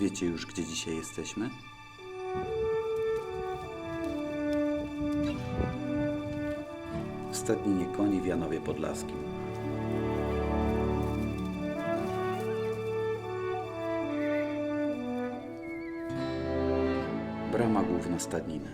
Wiecie już, gdzie dzisiaj jesteśmy? W stadninie koni w Janowie Podlaskim. Brama główna stadniny.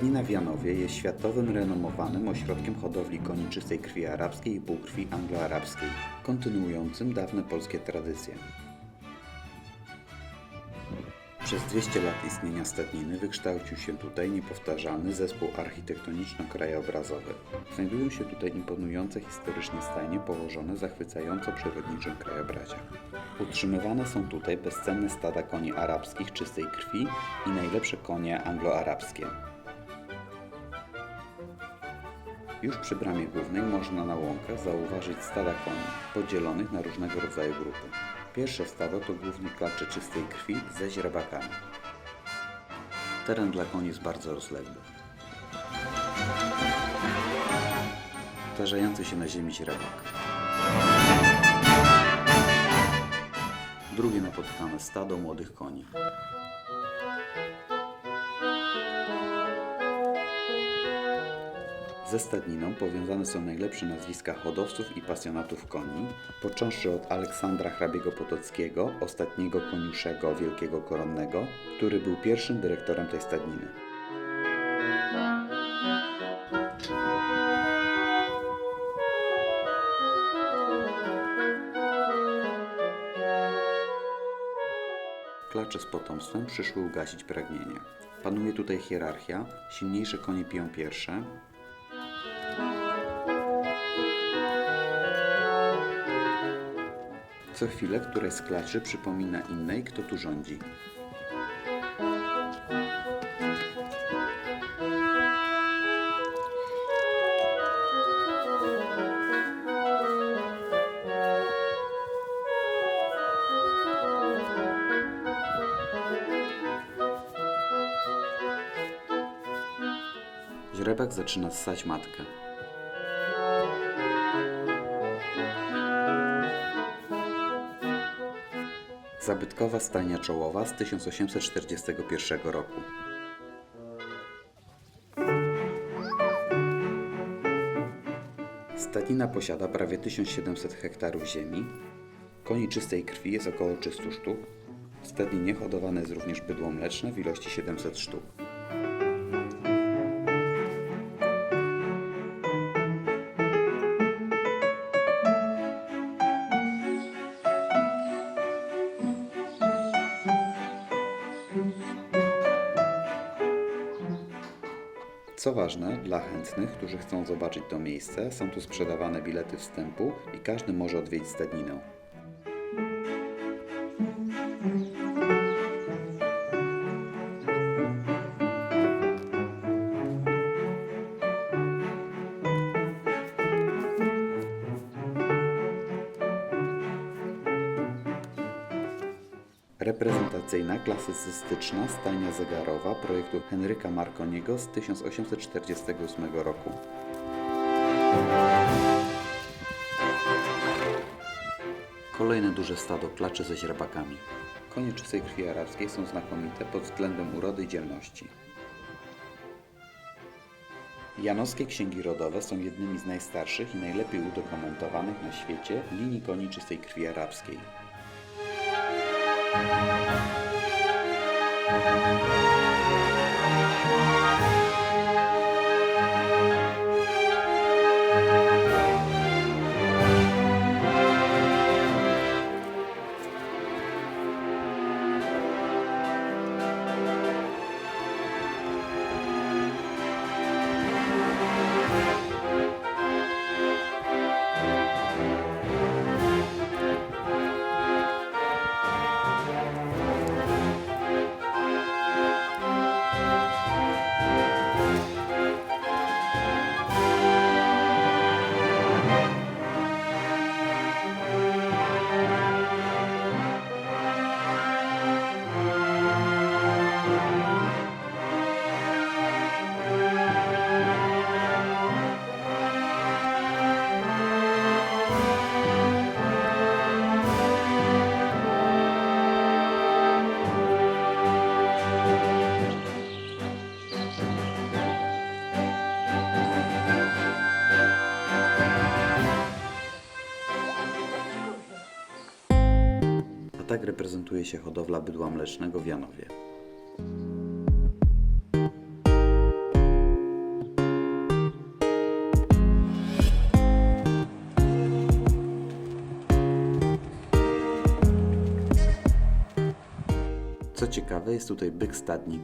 Stadnina w jest światowym renomowanym ośrodkiem hodowli koni czystej krwi arabskiej i półkrwi angloarabskiej, kontynuującym dawne polskie tradycje. Przez 200 lat istnienia stadniny wykształcił się tutaj niepowtarzalny zespół architektoniczno-krajobrazowy. Znajdują się tutaj imponujące historycznie stajnie położone zachwycająco przyrodniczym krajobrazie. Utrzymywane są tutaj bezcenne stada koni arabskich czystej krwi i najlepsze konie angloarabskie. Już przy bramie głównej można na łąkach zauważyć stada koni, podzielonych na różnego rodzaju grupy. Pierwsze stado to głównie klacze czystej krwi ze źrebakami. Teren dla koni jest bardzo rozległy. Tarzający się na ziemi źrebak. Drugie napotkane stado młodych koni. Ze stadniną powiązane są najlepsze nazwiska hodowców i pasjonatów koni, począwszy od Aleksandra hrabiego Potockiego, ostatniego koniuszego Wielkiego Koronnego, który był pierwszym dyrektorem tej stadniny. Klacze z potomstwem przyszły ugasić pragnienie. Panuje tutaj hierarchia, silniejsze konie piją pierwsze, Co chwilę któraś z klaczy przypomina innej, kto tu rządzi. Źrebak zaczyna ssać matkę. Zabytkowa stajnia czołowa z 1841 roku. Stadnina posiada prawie 1700 hektarów ziemi. Koni czystej krwi jest około 300 sztuk. W stadninie hodowane jest również bydło mleczne w ilości 700 sztuk. Co ważne, dla chętnych, którzy chcą zobaczyć to miejsce, są tu sprzedawane bilety wstępu i każdy może odwiedzić stadninę. Reprezentacyjna, klasycystyczna stajnia zegarowa projektu Henryka Marconiego z 1848 roku. Kolejne duże stado klaczy ze źrebakami. Konie czystej krwi arabskiej są znakomite pod względem urody i dzielności. Janowskie księgi rodowe są jednymi z najstarszych i najlepiej udokumentowanych na świecie linii koni czystej krwi arabskiej. Thank you. Reprezentuje się hodowla bydła mlecznego w Janowie. Co ciekawe, jest tutaj byk stadnik,